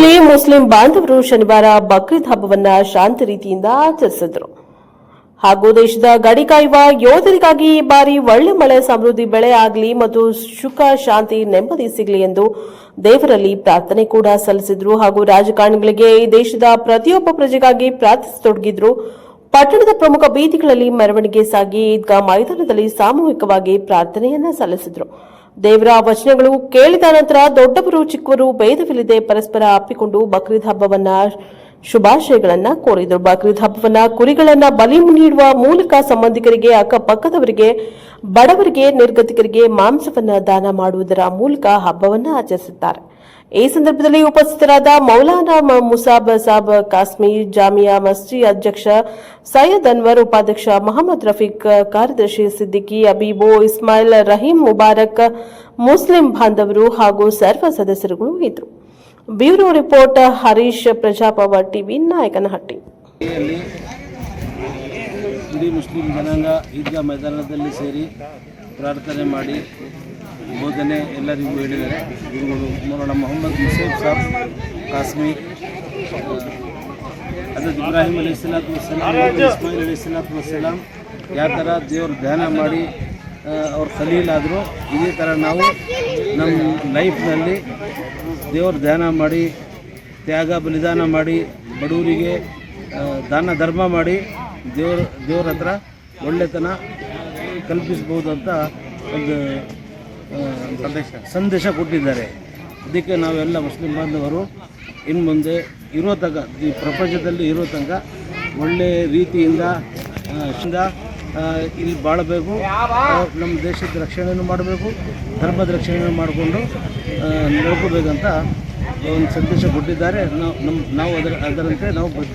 ಬೀದರ್ನಲ್ಲಿ ಮುಸ್ಲಿಂ ಬಾಂಧವರು ಶನಿವಾರ ಬಕ್ರೀದ್ ಹಬ್ಬವನ್ನ ಶಾಂತ ರೀತಿಯಿಂದ ಆಚರಿಸಿದ್ರು. ಹಾಗೂ ದೇಶದ ಗಡಿ ಕಾಯುವ ಯೋಧರಿಗಾಗಿ ಈ ಬಾರಿ ಒಳ್ಳೆ ಮಳೆ ಸಮೃದ್ಧಿ ಬೆಳೆ ಆಗಲಿ ಮತ್ತು ಸುಖ, ಶಾಂತಿ, ನೆಮ್ಮದಿ ಸಿಗಲಿ ಎಂದು ದೇವರಲ್ಲಿ ಪ್ರಾರ್ಥನೆ ಕೂಡ ಸಲ್ಲಿಸಿದ್ರು. ಹಾಗೂ ರಾಜಕಾರಣಿಗಳಿಗೆ ಈ ದೇಶದ ಪ್ರತಿಯೊಬ್ಬ ಪ್ರಜೆಗಾಗಿ ಪ್ರಾರ್ಥಿಸತೊಡಗಿದ್ರು ಪಟ್ಟಣದ ಪ್ರಮುಖ ಬೀದಿಗಳಲ್ಲಿ ಮೆರವಣಿಗೆ ಸಾಗಿ, ಈದ್ಗಾ ಮೈದಾನದಲ್ಲಿ ಸಾಮೂಹಿಕವಾಗಿ ಪ್ರಾರ್ಥನೆಯನ್ನ ಸಲ್ಲಿಸಿದ್ರು. ದೇವರ ವಚನಗಳು ಕೇಳಿದ ನಂತರ ದೊಡ್ಡವರು ಚಿಕ್ಕವರು ಭೇದವಿಲ್ಲದೆ ಪರಸ್ಪರ ಅಪ್ಪಿಕೊಂಡು ಬಕ್ರೀದ್ ಹಬ್ಬವನ್ನ ಶುಭಾಶಯಗಳನ್ನ ಕೋರಿದರು. ಬಕ್ರೀದ್ ಹಬ್ಬವನ್ನ ಕುರಿಗಳನ್ನ ಬಲಿ ನೀಡುವ ಮೂಲಕ ಸಂಬಂಧಿಕರಿಗೆ, ಅಕ್ಕಪಕ್ಕದವರಿಗೆ, ಬಡವರಿಗೆ, ನಿರ್ಗತಿಕರಿಗೆ ಮಾಂಸವನ್ನ ದಾನ ಮಾಡುವುದರ ಮೂಲಕ ಹಬ್ಬವನ್ನ ಆಚರಿಸುತ್ತಾರೆ. ಈ ಸಂದರ್ಭದಲ್ಲಿ ಉಪಸ್ಥಿತರಾದ ಮೌಲಾನಾ ಮುಸಾಬ್ ಸಾಬ್ ಕಾಶ್ಮೀರ್ ಜಾಮಿಯಾ ಮಸ್ಜಿದ್ ಅಧ್ಯಕ್ಷ ಸೈಯದ್ ಅನ್ವರ್, ಉಪಾಧ್ಯಕ್ಷ ಮೊಹಮ್ಮದ್ ರಫೀಕ್, ಕಾರ್ಯದರ್ಶಿ ಸಿದ್ದಿಕಿ ಅಬೀಬು, ಇಸ್ಮಾಯಿಲ್ ರಹೀಂ ಮುಬಾರಕ್, ಮುಸ್ಲಿಂ ಬಾಂಧವರು ಹಾಗೂ ಸರ್ವ ಸದಸ್ಯರುಗಳು ಇದ್ದರು. ಬ್ಯೂರೋ ರಿಪೋರ್ಟ್, ಹರೀಶ್ ಪ್ರಜಾಪವ ಟಿವಿ ನಾಯಕನಹಟ್ಟಿ. ಇಡೀ ಮುಸ್ಲಿಂ ಜನಾಂಗ ಈದ್ಗಾ ಮೈದಾನದಲ್ಲಿ ಸೇರಿ ಪ್ರಾರ್ಥನೆ ಮಾಡಿ ಬೋಧನೆ ಎಲ್ಲರಿಗೂ ಹೇಳಿದ್ದಾರೆ. ಗುರುಗಳು ಮೌಲಾನ ಮೊಹಮ್ಮದ್ ಮುಸೇಫ್ ಸಾಬ್ ಕಾಸ್ಮಿ ಅದರ ಇಬ್ರಾಹಿಂ ಅಲಿ ಸಲಾತು ವಸ್ಸಲಾಂ ಮತ್ತು ಇಸ್ಮಾಯಿಲ್ ಅಲಿ ಯಾವ ಥರ ದೇವ್ರ ಧ್ಯಾನ ಮಾಡಿ ಅವ್ರು ಕಲೀಲಾದರು ಇದೇ ಥರ ನಾವು ನಮ್ಮ ಲೈಫ್ನಲ್ಲಿ ದೇವ್ರ ಧ್ಯಾನ ಮಾಡಿ, ತ್ಯಾಗ, ಬಲಿದಾನ ಮಾಡಿ, ಬಡವರಿಗೆ ದಾನ, ಧರ್ಮ ಮಾಡಿ ದೇವ್ರ ದೇವ್ರ ಹತ್ರ ಒಳ್ಳೆತನ ಕಲ್ಪಿಸ್ಬೋದು ಅಂತ ಒಂದು ಸಂದೇಶ. ಸಂದೇಶ ಕೊಟ್ಟಿದ್ದಾರೆ. ಅದಕ್ಕೆ ನಾವೆಲ್ಲ ಮುಸ್ಲಿಂ ಬಾಂಧವರು ಇನ್ನು ಮುಂದೆ ಇರೋ ತನಕ, ಈ ಪ್ರಪಂಚದಲ್ಲಿ ಇರೋ ತನಕ ಒಳ್ಳೆಯ ರೀತಿಯಿಂದ ಇಲ್ಲಿ ಬಾಳಬೇಕು. ನಮ್ಮ ದೇಶದ ರಕ್ಷಣೆಯನ್ನು ಮಾಡಬೇಕು, ಧರ್ಮದ ರಕ್ಷಣೆಯನ್ನು ಮಾಡಿಕೊಂಡು ನಡ್ಕೋಬೇಕಂತ ಒಂದು ಸಂದೇಶ ಕೊಟ್ಟಿದ್ದಾರೆ. ನಾವು ನಮ್ಮ ನಾವು ಅದರ ಅದರಂತೆ ನಾವು ಬದ್ಧ